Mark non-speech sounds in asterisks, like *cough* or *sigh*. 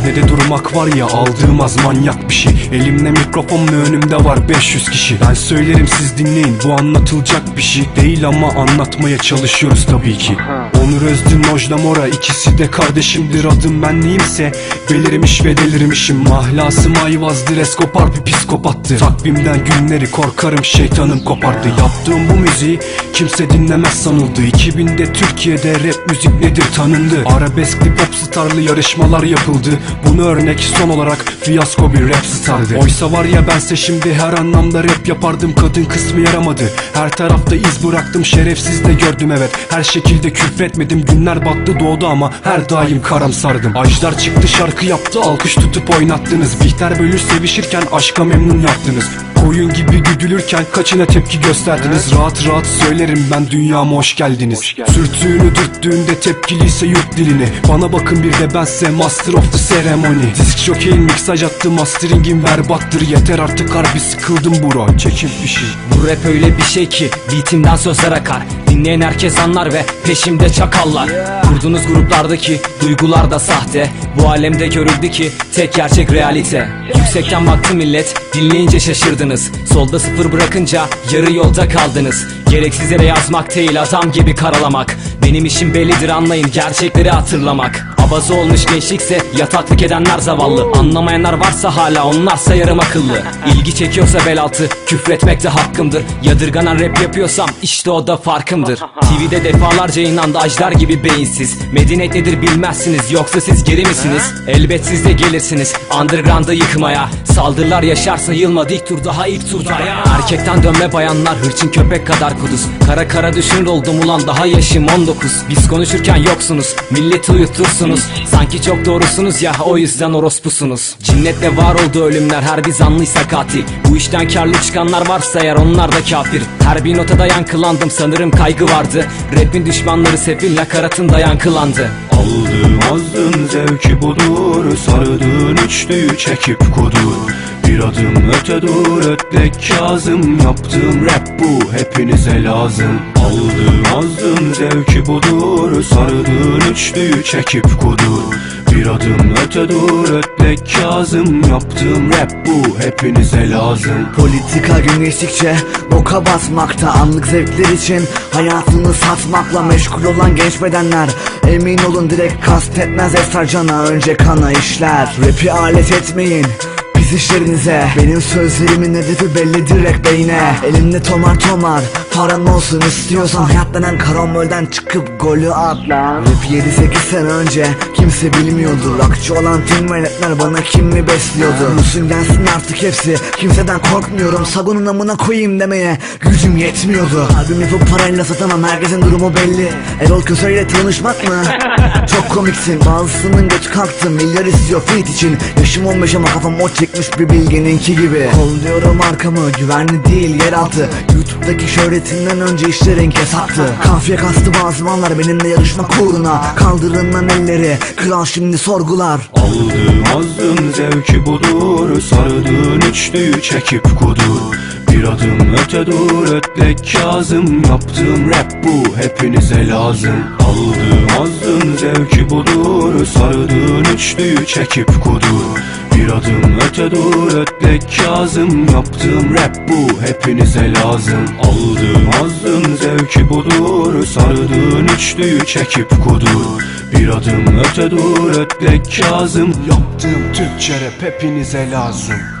Sahnede durmak var ya aldığım az manyak bir şey. Elimde mikrofon ve önümde var 500 kişi. Ben söylerim siz dinleyin bu anlatılacak bir şey değil ama anlatmaya çalışıyoruz tabii ki. Onur Özdün, Nojda Mora ikisi de kardeşimdir. Adım ben neyimse Belirmiş ve delirmişim. Mahlasım ayvazdır eskopar bir psikopattı Takvimden günleri korkarım şeytanım kopardı. Yaptığım bu müziği kimse dinlemez sanıldı. 2000'de Türkiye'de rap müzik nedir tanındı. Arabeskli pop starlı yarışmalar yapıldı. Bunu örnek son olarak fiyasko bir rap stardı Oysa var ya bense şimdi her anlamda rap yapardım. Kadın kısmı yaramadı. Her tarafta iz bıraktım. Şerefsiz de gördüm evet. Her şekilde küfretmedim. Günler battı doğdu ama her daim karamsardım. Ajdar çıktı şarkı yaptı. Alkış tutup oynattınız. Bihter bölür sevişirken aşka memnun yaptınız. Koyun gibi güdülürken kaçına tepki gösterdiniz? Rahat rahat söylerim ben dünyama hoş geldiniz. Sürtüğünü dürttüğünde tepkiliyse yurt dilini Bana bakın bir de bense master of the ceremony. Disk jockey'in miksaj attı masteringim berbattır. Yeter artık harbi sıkıldım bro çekin bir şey. Bu rap öyle bir şey ki beatimden sözler akar Dinleyen herkes anlar ve peşimde çakallar. Kurduğunuz gruplardaki duygular da sahte. Bu alemde görüldü ki tek gerçek realite. Yüksekten baktı millet dinleyince şaşırdınız. Solda sıfır bırakınca yarı yolda kaldınız. Gereksiz yere yazmak değil adam gibi karalamak. Benim işim bellidir anlayın gerçekleri hatırlamak Abazı olmuş gençlikse yataklık edenler zavallı. Anlamayanlar varsa hala onlarsa yarım akıllı. İlgi çekiyorsa bel altı küfretmek de hakkımdır. Yadırganan rap yapıyorsam işte o da farkımdır. TV'de defalarca inandı ajlar gibi beyinsiz. Medinet nedir bilmezsiniz yoksa siz geri misiniz? Elbet siz de gelirsiniz underground'ı yıkmaya. Saldırılar yaşarsa yılma dik tur daha ilk turda ya Erkekten dönme bayanlar hırçın köpek kadar kuduz. Kara kara düşünür oldum ulan daha yaşım 19 Biz konuşurken yoksunuz milleti uyutursunuz Sanki çok doğrusunuz ya o yüzden orospusunuz. Cinnetle var oldu ölümler her bir zanlıysa katil. Bu işten karlı çıkanlar varsa eğer onlar da kafir. Her bir notada yankılandım sanırım kaygı vardı. Rapin düşmanları sefil nakaratında yankılandı. Aldığım azdın zevki budur. Sardığın üçlüyü çekip kudur. Bir adım öte dur ötlek kazım. Yaptığım rap bu hepinize lazım. Azdın zevki budur Sardığın üçlüyü çekip kudur. Bir adım öte dur ötlek kazım. Yaptığım rap bu hepinize lazım. Politika gün geçtikçe boka batmakta Anlık zevkler için hayatını satmakla meşgul olan genç bedenler. Emin olun direkt kastetmez esrarcana önce kana işler. Rapi alet etmeyin pis işlerinize. Benim sözlerimin hedefi belli direkt beyne. Elimde tomar tomar paran olsun istiyorsan Hayat denen karambolden çıkıp golü atla. Rap 7-8 sene önce kimse bilmiyordu. Rockçı olan tüm veletler bana kim mi besliyordu? Musun gelsin artık hepsi kimseden korkmuyorum. Sagonun amına koyayım demeye gücüm yetmiyordu. Albüm yapıp parayla satamam herkesin durumu belli. Erol Köse ile tanışmak mı? *laughs* Çok komiksin. Bazısının götü kalktı milyar istiyor fit için. Yaşım 15 ama kafam o çekmiş bir bilgininki gibi. Kolluyorum arkamı güvenli değil yeraltı. Youtube'daki şöhretinden önce işlerin kesattı Kafiye kastı bazı mallar benimle yarışmak uğruna. Kaldırın lan elleri kral şimdi sorgular. Aldığım azdın zevki budur Sardığın üçlüyü çekip kudur. Bir adım öte dur ötlek kazım Yaptığım rap bu hepinize lazım. Aldığım azdın zevki budur Sardığın üçlüyü çekip kudur Bir adım öte dur ötlek kazım. Yaptığım rap bu hepinize lazım. Aldığım azdın zevki budur Sardığın üçlüyü çekip kudur. Bir adım öte dur ötlek kazım. Yaptığım Türkçe rap hepinize lazım